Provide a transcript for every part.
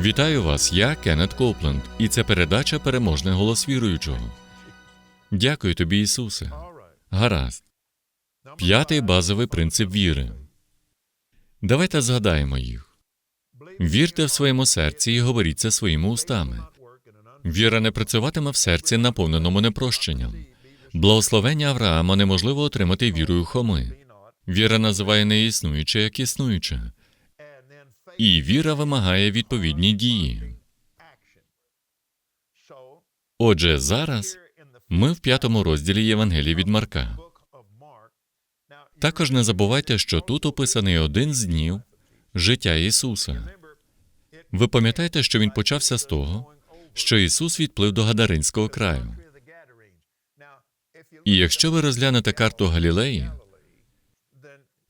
Вітаю вас, я Кеннет Копленд, і це передача Переможний голос віруючого. Дякую тобі, Ісусе. Гаразд. П'ятий базовий принцип віри. Давайте згадаємо їх. Вірте в своєму серці і говоріть це своїми устами. Віра не працюватиме в серці, наповненому непрощенням. Благословення Авраама неможливо отримати вірою Хоми. Віра називає неіснуюче як існуюче. І віра вимагає відповідні дії. Отже, зараз ми в п'ятому розділі Євангелії від Марка. Також не забувайте, що тут описаний один з днів життя Ісуса. Ви пам'ятаєте, що він почався з того, що Ісус відплив до Гадаринського краю. І якщо ви розглянете карту Галілеї,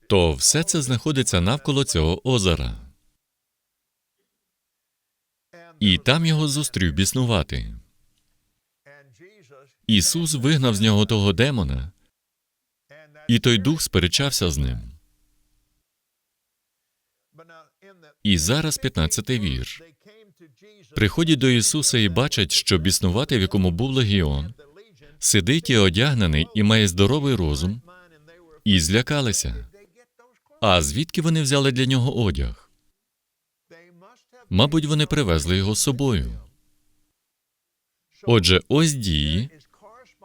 то все це знаходиться навколо цього озера. І там його зустрів біснувати. Ісус вигнав з нього того демона, і той дух сперечався з ним. І зараз 15-й вірш. Приходять до Ісуса і бачать, що біснувати, в якому був легіон, сидить і одягнений і має здоровий розум, і злякалися. А звідки вони взяли для нього одяг? Мабуть, вони привезли його з собою. Отже, ось дії,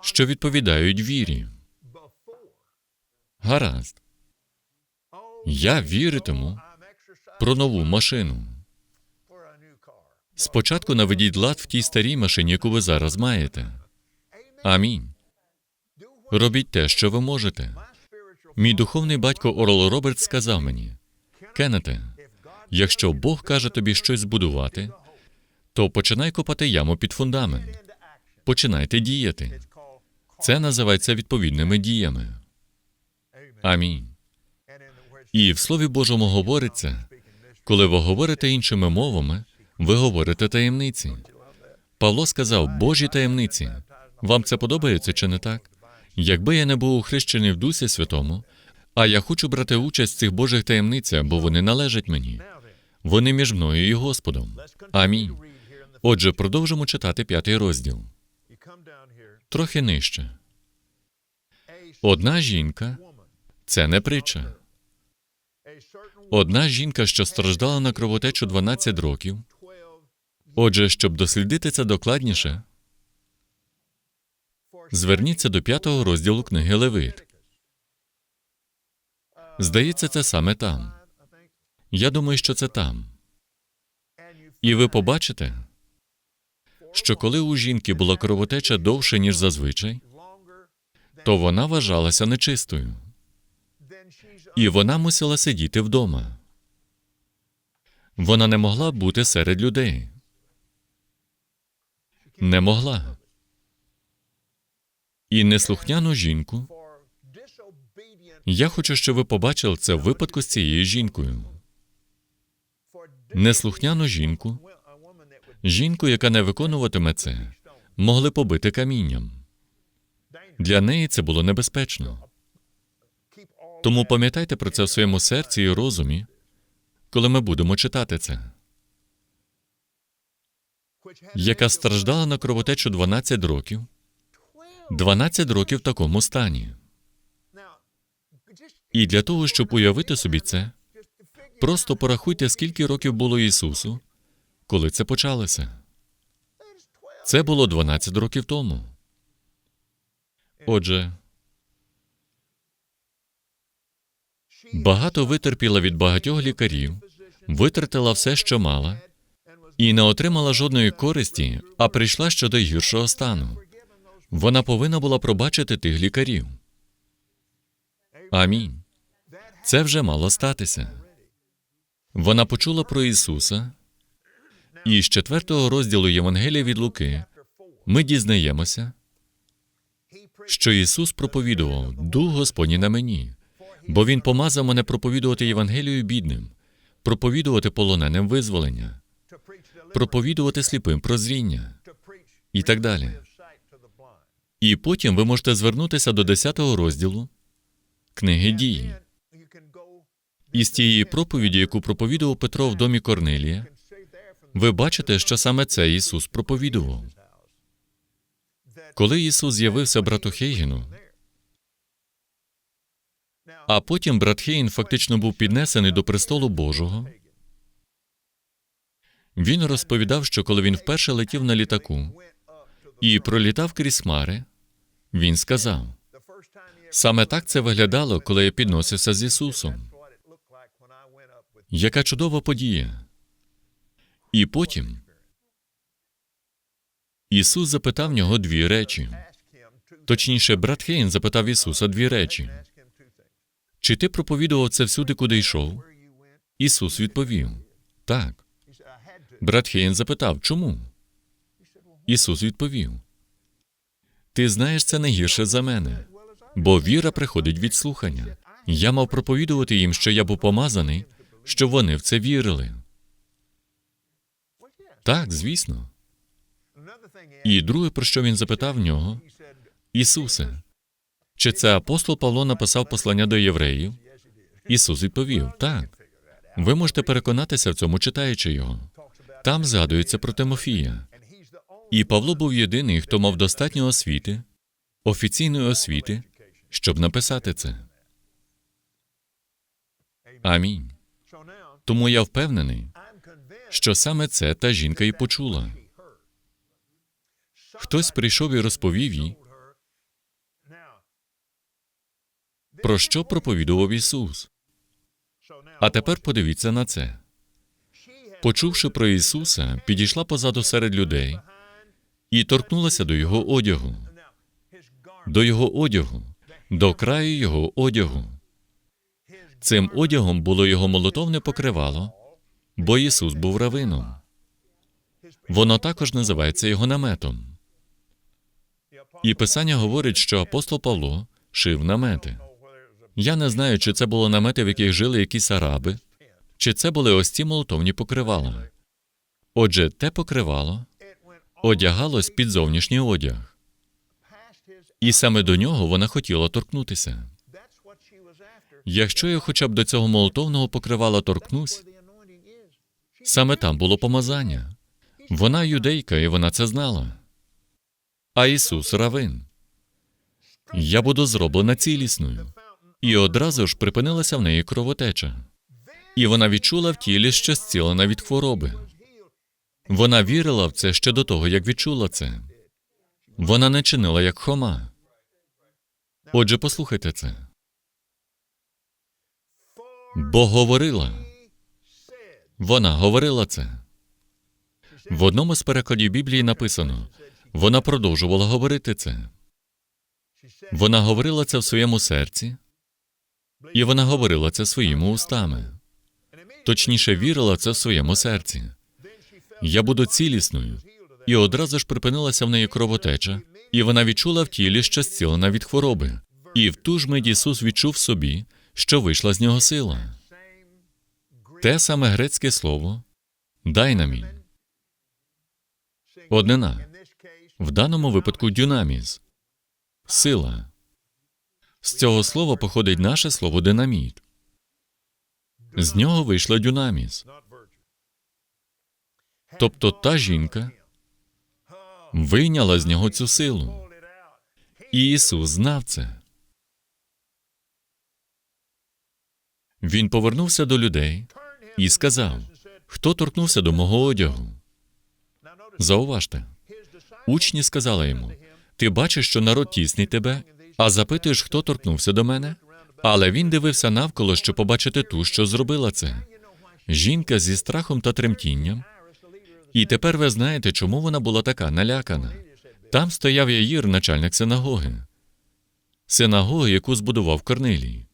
що відповідають вірі. Гаразд. Я віритиму про нову машину. Спочатку наведіть лад в тій старій машині, яку ви зараз маєте. Амінь. Робіть те, що ви можете. Мій духовний батько Орл Робертс сказав мені: Кеннете, якщо Бог каже тобі щось збудувати, то починай копати яму під фундамент. Починайте діяти. Це називається відповідними діями. Амінь. І в Слові Божому говориться, коли ви говорите іншими мовами, ви говорите таємниці. Павло сказав Божі таємниці. Вам це подобається чи не так? Якби я не був охрещений в Дусі Святому, а я хочу брати участь в цих Божих таємницях, бо вони належать мені. Вони між мною і Господом. Амінь. Отже, продовжимо читати п'ятий розділ. Трохи нижче. Одна жінка це не притча. Одна жінка, що страждала на кровотечу 12 років. Отже, щоб дослідити це докладніше, зверніться до п'ятого розділу книги Левит. Здається, це саме там. Я думаю, що це там. І ви побачите, що коли у жінки була кровотеча довше, ніж зазвичай, то вона вважалася нечистою, і вона мусила сидіти вдома. Вона не могла бути серед людей. Не могла. І неслухняну жінку. Я хочу, щоб ви побачили це в випадку з цією жінкою. Неслухняну жінку, жінку, яка не виконуватиме це, могли побити камінням. Для неї це було небезпечно. Тому пам'ятайте про це в своєму серці і розумі, коли ми будемо читати це. Яка страждала на кровотечу 12 років, 12 років в такому стані. І для того, щоб уявити собі це, просто порахуйте, скільки років було Ісусу, коли це почалося. Це було 12 років тому. Отже, багато витерпіла від багатьох лікарів, витратила все, що мала, і не отримала жодної користі, а прийшла щодо гіршого стану. Вона повинна була пробачити тих лікарів. Амінь. Це вже мало статися. Вона почула про Ісуса, і з четвертого розділу Євангелія від Луки ми дізнаємося, що Ісус проповідував Дух Господній на мені, бо Він помазав мене проповідувати Євангелію бідним, проповідувати полоненим визволення, проповідувати сліпим прозріння і так далі. І потім ви можете звернутися до 10 розділу книги дії. І з тієї проповіді, яку проповідував Петро в домі Корнелія, ви бачите, що саме це Ісус проповідував. Коли Ісус з'явився брату Хейгену, а потім брат Хейн фактично був піднесений до престолу Божого, він розповідав, що коли він вперше летів на літаку і пролітав крізь хмари, він сказав: саме так це виглядало, коли я підносився з Ісусом. Яка чудова подія. І потім Ісус запитав нього дві речі. Точніше, брат Хейн запитав Ісуса дві речі. Чи ти проповідував це всюди, куди йшов? Ісус відповів: Так. Брат Хейн запитав, чому? Ісус відповів: Ти знаєш це не гірше за мене, бо віра приходить від слухання. Я мав проповідувати їм, що я був помазаний, щоб вони в це вірили. Так, звісно. І друге, про що він запитав нього, Ісусе, чи це апостол Павло написав послання до євреїв? Ісус відповів: Так. Ви можете переконатися в цьому, читаючи його. Там згадується про Тимофія. І Павло був єдиний, хто мав достатньо освіти, офіційної освіти, щоб написати це. Амінь. Тому я впевнений, що саме це та жінка і почула. Хтось прийшов і розповів їй, про що проповідував Ісус. А тепер подивіться на це. Почувши про Ісуса, підійшла позаду серед людей і торкнулася до Його одягу, до Його одягу, до краю Його одягу. Цим одягом було Його молотовне покривало, бо Ісус був равином. Воно також називається Його наметом. І Писання говорить, що апостол Павло шив намети. Я не знаю, чи це було намети, в яких жили якісь араби, чи це були ось ці молотовні покривала. Отже, те покривало одягалось під зовнішній одяг, і саме до нього вона хотіла торкнутися. Якщо я хоча б до цього молотовного покривала торкнусь, саме там було помазання. Вона юдейка, і вона це знала. А Ісус равин. Я буду зроблена цілісною. І одразу ж припинилася в неї кровотеча. І вона відчула в тілі, що зцілена від хвороби. Вона вірила в це ще до того, як відчула це. Вона не чинила як хома. Отже, послухайте це. Бо говорила. Вона говорила це. В одному з перекладів Біблії написано: вона продовжувала говорити це. Вона говорила це в своєму серці, і вона говорила це своїми устами. Точніше, вірила це в своєму серці. Я буду цілісною. І одразу ж припинилася в неї кровотеча, і вона відчула в тілі, що зцілена від хвороби. І в ту ж мить Ісус відчув собі, що вийшла з нього сила. Те саме грецьке слово, Дайнамін. Однина. В даному випадку дюнаміз. Сила. З цього слова походить наше слово динаміт. З нього вийшла дюнаміс. Тобто та жінка вийняла з нього цю силу. І Ісус знав це. Він повернувся до людей і сказав: Хто торкнувся до мого одягу? Зауважте, учні сказали йому: Ти бачиш, що народ тісний тебе, а запитуєш, хто торкнувся до мене? Але він дивився навколо, щоб побачити ту, що зробила це. Жінка зі страхом та тремтінням. І тепер ви знаєте, чому вона була така налякана. Там стояв Яїр, начальник синагоги, синагоги, яку збудував Корнилій.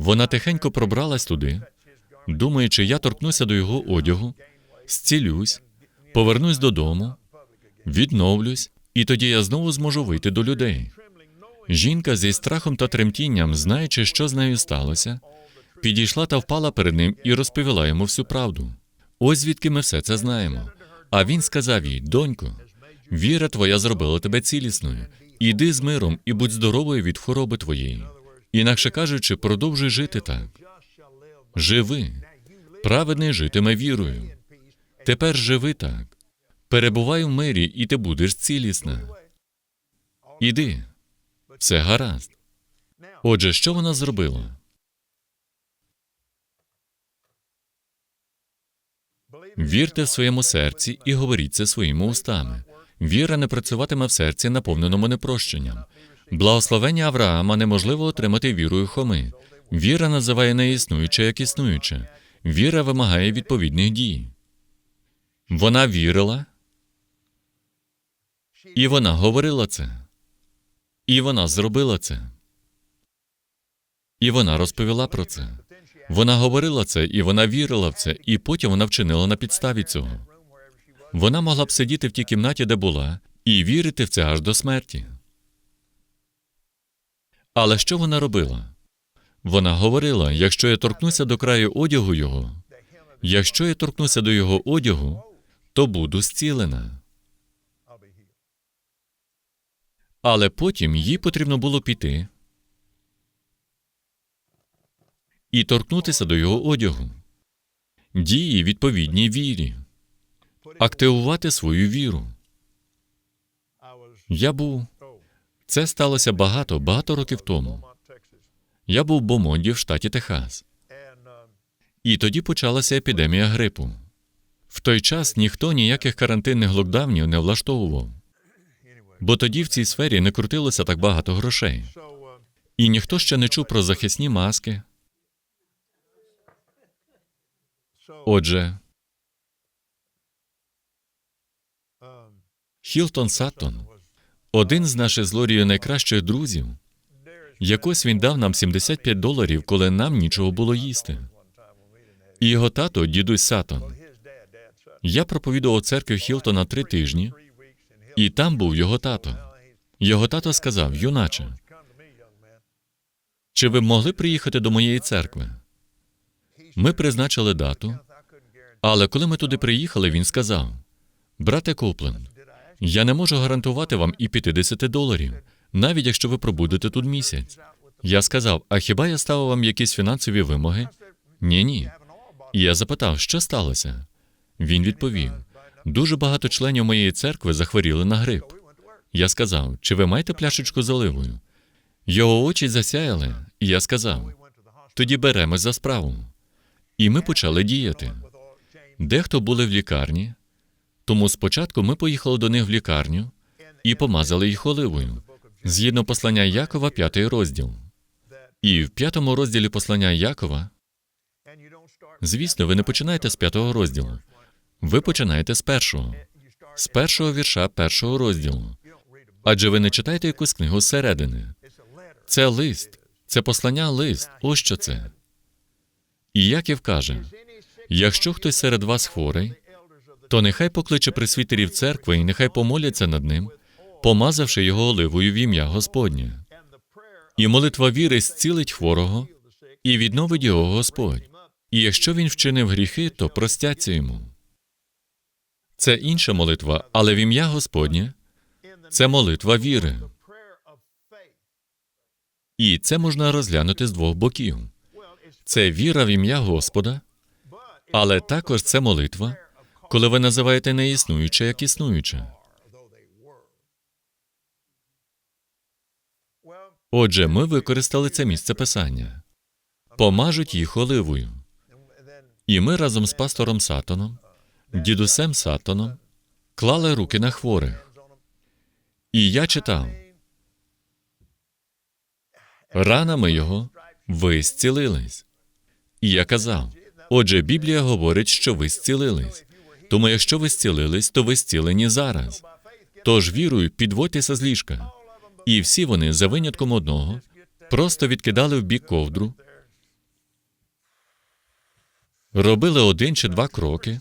Вона тихенько пробралась туди, думаючи, я торкнуся до його одягу, зцілюсь, повернусь додому, відновлюсь, і тоді я знову зможу вийти до людей. Жінка зі страхом та тремтінням, знаючи, що з нею сталося, підійшла та впала перед ним і розповіла йому всю правду. Ось звідки ми все це знаємо. А він сказав їй: донько, віра твоя зробила тебе цілісною. Іди з миром і будь здоровою від хвороби твоєї. Інакше кажучи, продовжуй жити так. Живи. Праведний житиме вірою. Тепер живи так. Перебувай в мирі, і ти будеш цілісна. Іди. Все гаразд. Отже, що вона зробила? Вірте в своєму серці і говоріть це своїми устами. Віра не працюватиме в серці, наповненому непрощенням. Благословення Авраама неможливо отримати вірою Хоми. Віра називає неіснуюче як існуюче. Віра вимагає відповідних дій. Вона вірила, і вона говорила це. І вона зробила це. І вона розповіла про це. Вона говорила це, і вона вірила в це, і потім вона вчинила на підставі цього. Вона могла б сидіти в тій кімнаті, де була, і вірити в це аж до смерті. Але що вона робила? Вона говорила: якщо я торкнуся до краю одягу його, якщо я торкнуся до його одягу, то буду зцілена. Але потім їй потрібно було піти і торкнутися до його одягу, дії відповідній вірі, активувати свою віру. Я був. Це сталося багато, багато років тому. Я був Бомонді в штаті Техас. І тоді почалася епідемія грипу. В той час ніхто ніяких карантинних локдаунів не влаштовував, бо тоді в цій сфері не крутилося так багато грошей. І ніхто ще не чув про захисні маски. Отже, Хілтон Саттон, один з наших з Лорією найкращих друзів, якось він дав нам 75 доларів, коли нам нічого було їсти. І його тато, дідусь Саттон. Я проповідував церкві Хілтона три тижні, і там був його тато. Його тато сказав: юначе, чи ви могли приїхати до моєї церкви? Ми призначили дату, але коли ми туди приїхали, він сказав: Брате Копленд, я не можу гарантувати вам і 50 доларів, навіть якщо ви пробудете тут місяць. Я сказав: а хіба я ставив вам якісь фінансові вимоги? Ні, ні. І я запитав, що сталося. Він відповів: дуже багато членів моєї церкви захворіли на грип. Я сказав, чи ви маєте пляшечку з оливою? Його очі засяяли, і я сказав: тоді беремось за справу. І ми почали діяти. Дехто були в лікарні, тому спочатку ми поїхали до них в лікарню і помазали їх оливою. Згідно послання Якова, п'ятий розділ. І в п'ятому розділі послання Якова, звісно, ви не починаєте з п'ятого розділу. Ви починаєте з першого, з першого вірша першого розділу. Адже ви не читаєте якусь книгу зсередини. Це лист, це послання лист. Ось що це. І Яків каже: якщо хтось серед вас хворий, то нехай покличе присвітерів церкви і нехай помоляться над ним, помазавши його оливою в ім'я Господнє. І молитва віри зцілить хворого і відновить його Господь. І якщо він вчинив гріхи, то простяться йому. Це інша молитва, але в ім'я Господнє це молитва віри. І це можна розглянути з двох боків. Це віра в ім'я Господа, але також це молитва, коли ви називаєте неіснуюче як існуюче. Отже, ми використали це місце писання. Помажуть їх оливою. І ми разом з пастором Сатоном, дідусем Сатоном, клали руки на хворих. І я читав. Ранами його ви зцілились. І я казав: отже, Біблія говорить, що ви зцілились. Тому якщо ви зцілились, то ви зцілені зараз. Тож вірою підводьтеся з ліжка. І всі вони, за винятком одного, просто відкидали в бік ковдру, робили один чи два кроки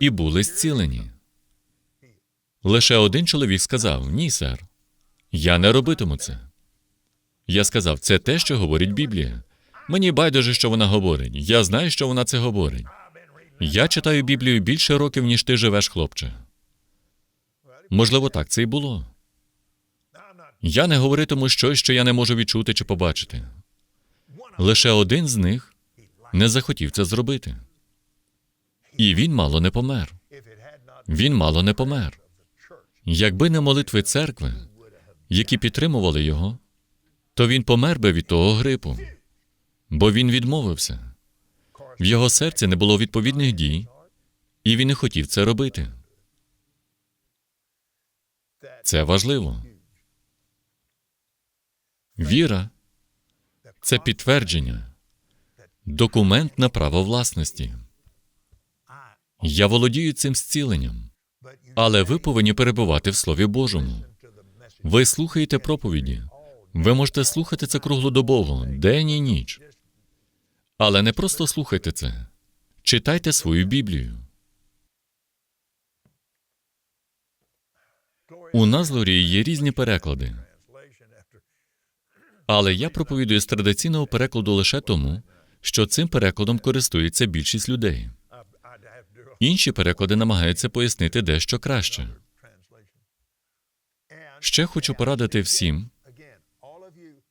і були зцілені. Лише один чоловік сказав: Ні, сер, я не робитиму це. Я сказав, це те, що говорить Біблія. Мені байдуже, що вона говорить. Я знаю, що вона це говорить. Я читаю Біблію більше років, ніж ти живеш, хлопче. Можливо, так це і було. Я не говоритиму щось, що я не можу відчути чи побачити. Лише один з них не захотів це зробити. І він мало не помер. Він мало не помер. Якби не молитви церкви, які підтримували його, то він помер би від того грипу, бо він відмовився. В його серці не було відповідних дій, і він не хотів це робити. Це важливо. Віра це підтвердження, документ на право власності. Я володію цим зціленням, але ви повинні перебувати в Слові Божому. Ви слухаєте проповіді. Ви можете слухати це круглодобово, день і ніч. Але не просто слухайте це. Читайте свою Біблію. У Назлорі є різні переклади. Але я проповідую з традиційного перекладу лише тому, що цим перекладом користується більшість людей. Інші переклади намагаються пояснити дещо краще. Ще хочу порадити всім,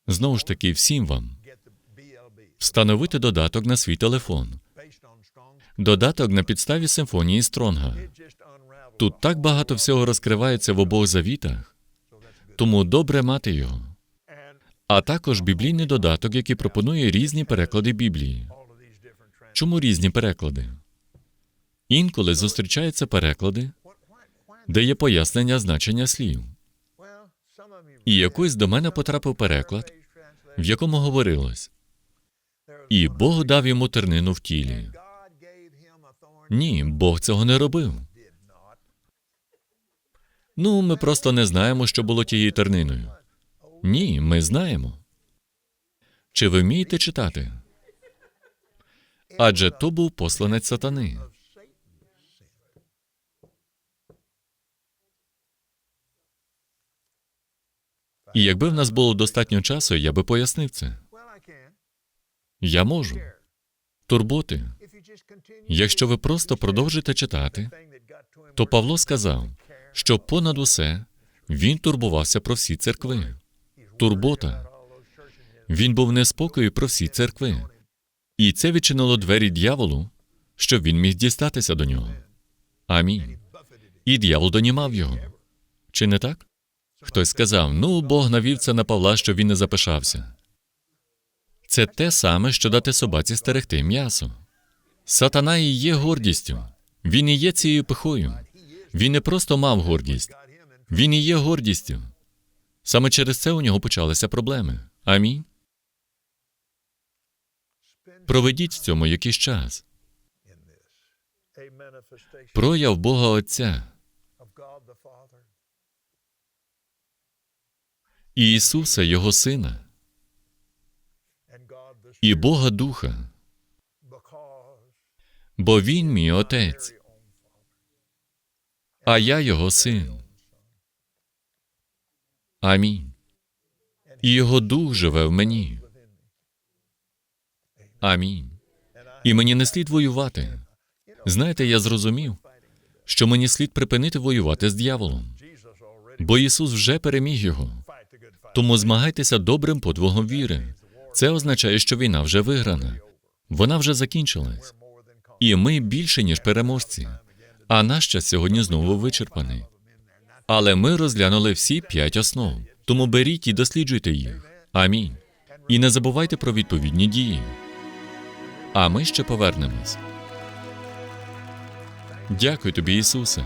знову ж таки, всім вам, встановити додаток на свій телефон. Додаток на підставі симфонії Стронга. Тут так багато всього розкривається в обох завітах, тому добре мати його. А також біблійний додаток, який пропонує різні переклади Біблії. Чому різні переклади? Інколи зустрічаються переклади, де є пояснення значення слів. І якось до мене потрапив переклад, в якому говорилось: і Бог дав йому тернину в тілі. Ні, Бог цього не робив. Ну, ми просто не знаємо, що було тією терниною. Ні, ми знаємо. Чи ви вмієте читати? Адже то був посланець сатани. І якби в нас було достатньо часу, я би пояснив це. Я можу. Турботи. Якщо ви просто продовжите читати, то Павло сказав, що понад усе він турбувався про всі церкви. Турбота. Він був неспокою про всі церкви. І це відчинило двері дьяволу, щоб він міг дістатися до нього. Амінь. І дьявол донімав його. Чи не так? Хтось сказав: ну, Бог навів це на Павла, щоб він не запишався. Це те саме, що дати собаці стерегти м'ясо. Сатана і є гордістю. Він і є цією пихою. Він не просто мав гордість, він і є гордістю. Саме через це у нього почалися проблеми. Амінь. Проведіть в цьому якийсь час. Прояв Бога Отця Ісуса, Його Сина, і Бога Духа, бо Він мій Отець, а я Його син. Амінь. І Його Дух живе в мені. Амінь. І мені не слід воювати. Знаєте, я зрозумів, що мені слід припинити воювати з дьяволом, бо Ісус вже переміг його. Тому змагайтеся добрим подвигом віри. Це означає, що війна вже виграна. Вона вже закінчилась. І ми більше, ніж переможці. А наш час сьогодні знову вичерпаний. Але ми розглянули всі п'ять основ. Тому беріть і досліджуйте їх. Амінь. І не забувайте про відповідні дії. А ми ще повернемось. Дякую тобі, Ісусе.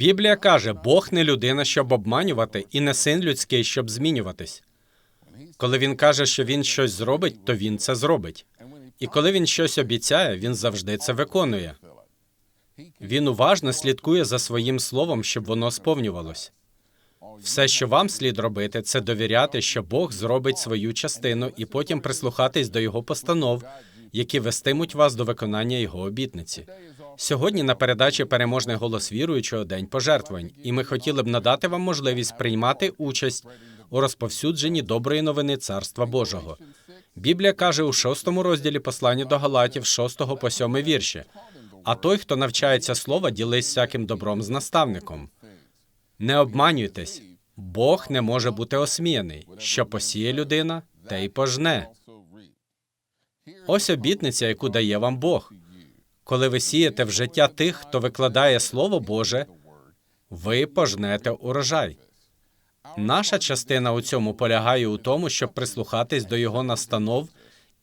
Біблія каже, Бог не людина, щоб обманювати, і не син людський, щоб змінюватись. Коли він каже, що він щось зробить, то він це зробить. І коли він щось обіцяє, він завжди це виконує. Він уважно слідкує за своїм словом, щоб воно сповнювалось. Все, що вам слід робити, це довіряти, що Бог зробить свою частину, і потім прислухатись до його постанов, які вестимуть вас до виконання його обітниці. Сьогодні на передачі переможний голос віруючого день пожертвувань, і ми хотіли б надати вам можливість приймати участь у розповсюдженні доброї новини Царства Божого. Біблія каже у шостому розділі послання до Галатів, 6 по 7 вірші. А той, хто навчається слова, ділись всяким добром з наставником. Не обманюйтесь. Бог не може бути осміяний. Що посіє людина, те й пожне. Ось обітниця, яку дає вам Бог. Коли ви сієте в життя тих, хто викладає Слово Боже, ви пожнете урожай. Наша частина у цьому полягає у тому, щоб прислухатись до його настанов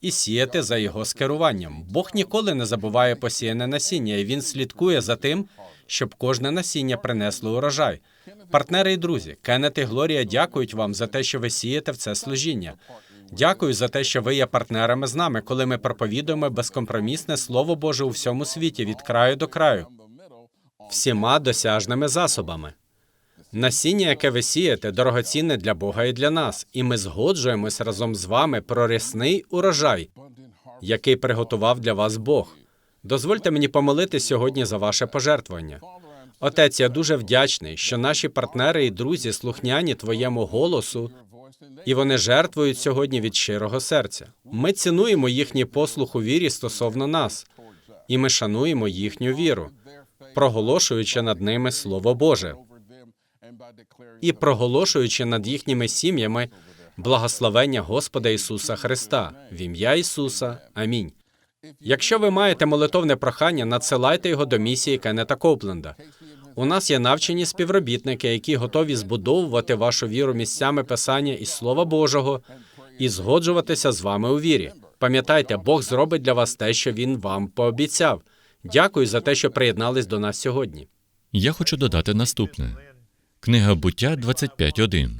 і сіяти за його скеруванням. Бог ніколи не забуває посіяне насіння, і він слідкує за тим, щоб кожне насіння принесло урожай. Партнери і друзі, Кеннет і Глорія дякують вам за те, що ви сієте в це служіння. Дякую за те, що ви є партнерами з нами, коли ми проповідуємо безкомпромісне Слово Боже у всьому світі від краю до краю, всіма досяжними засобами. Насіння, яке ви сієте, дорогоцінне для Бога і для нас, і ми згоджуємось разом з вами про рясний урожай, який приготував для вас Бог. Дозвольте мені помолити сьогодні за ваше пожертвування. Отець, я дуже вдячний, що наші партнери і друзі слухняні твоєму голосу, і вони жертвують сьогодні від щирого серця. Ми цінуємо їхній послух у вірі стосовно нас, і ми шануємо їхню віру, проголошуючи над ними Слово Боже і проголошуючи над їхніми сім'ями благословення Господа Ісуса Христа в ім'я Ісуса. Амінь. Якщо ви маєте молитовне прохання, надсилайте його до місії Кеннета Копленда. У нас є навчені співробітники, які готові збудовувати вашу віру місцями писання і Слова Божого і згоджуватися з вами у вірі. Пам'ятайте, Бог зробить для вас те, що Він вам пообіцяв. Дякую за те, що приєднались до нас сьогодні. Я хочу додати наступне. Книга буття 25.1.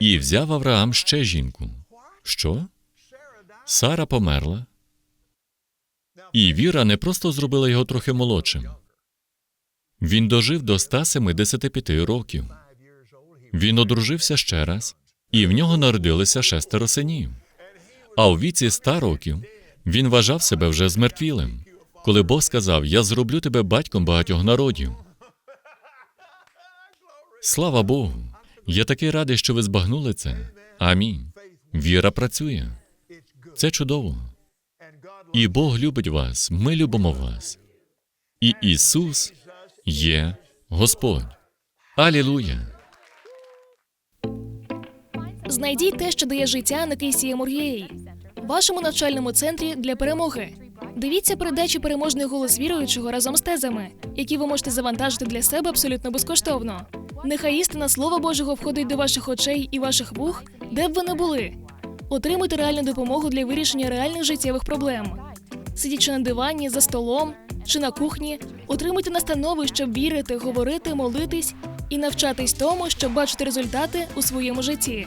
І взяв Авраам ще жінку. Що? Сара померла. І Віра не просто зробила його трохи молодшим. Він дожив до 175 років. Він одружився ще раз, і в нього народилися шестеро синів. А у віці 100 років він вважав себе вже змертвілим, коли Бог сказав: Я зроблю тебе батьком багатьох народів. Слава Богу! Я такий радий, що ви збагнули це. Амінь. Віра працює. Це чудово. І Бог любить вас, ми любимо вас. І Ісус є Господь. Алілуя! Знайдіть те, що дає життя на Кейсія Мур'єї, вашому навчальному центрі для перемоги. Дивіться передачу переможний голос віруючого разом з тезами, які ви можете завантажити для себе абсолютно безкоштовно. Нехай істина Слова Божого входить до ваших очей і ваших вух, де б ви не були. Отримуйте реальну допомогу для вирішення реальних життєвих проблем. Сидячи на дивані, за столом чи на кухні, отримуйте настанови, щоб вірити, говорити, молитись і навчатись тому, щоб бачити результати у своєму житті.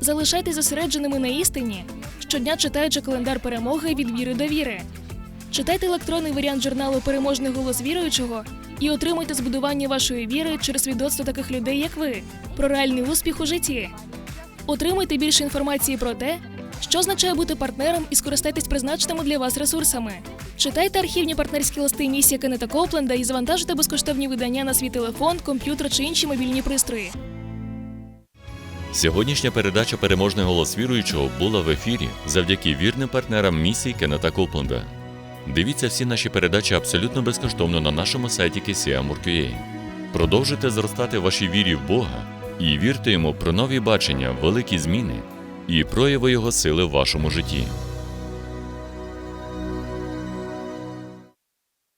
Залишайтесь зосередженими на істині, щодня читаючи календар перемоги від віри до віри. Читайте електронний варіант журналу Переможний голос віруючого і отримуйте збудування вашої віри через свідоцтво таких людей, як ви, про реальний успіх у житті. Отримуйте більше інформації про те, що означає бути партнером і скористайтесь призначеними для вас ресурсами. Читайте архівні партнерські листи місії Кеннета Копленда і завантажуйте безкоштовні видання на свій телефон, комп'ютер чи інші мобільні пристрої. Сьогоднішня передача Переможний голос віруючого була в ефірі завдяки вірним партнерам місії Кеннета Копленда. Дивіться всі наші передачі абсолютно безкоштовно на нашому сайті KCM.org.ua. Продовжуйте зростати в вашій вірі в Бога і вірте йому про нові бачення, великі зміни і прояви Його сили в вашому житті.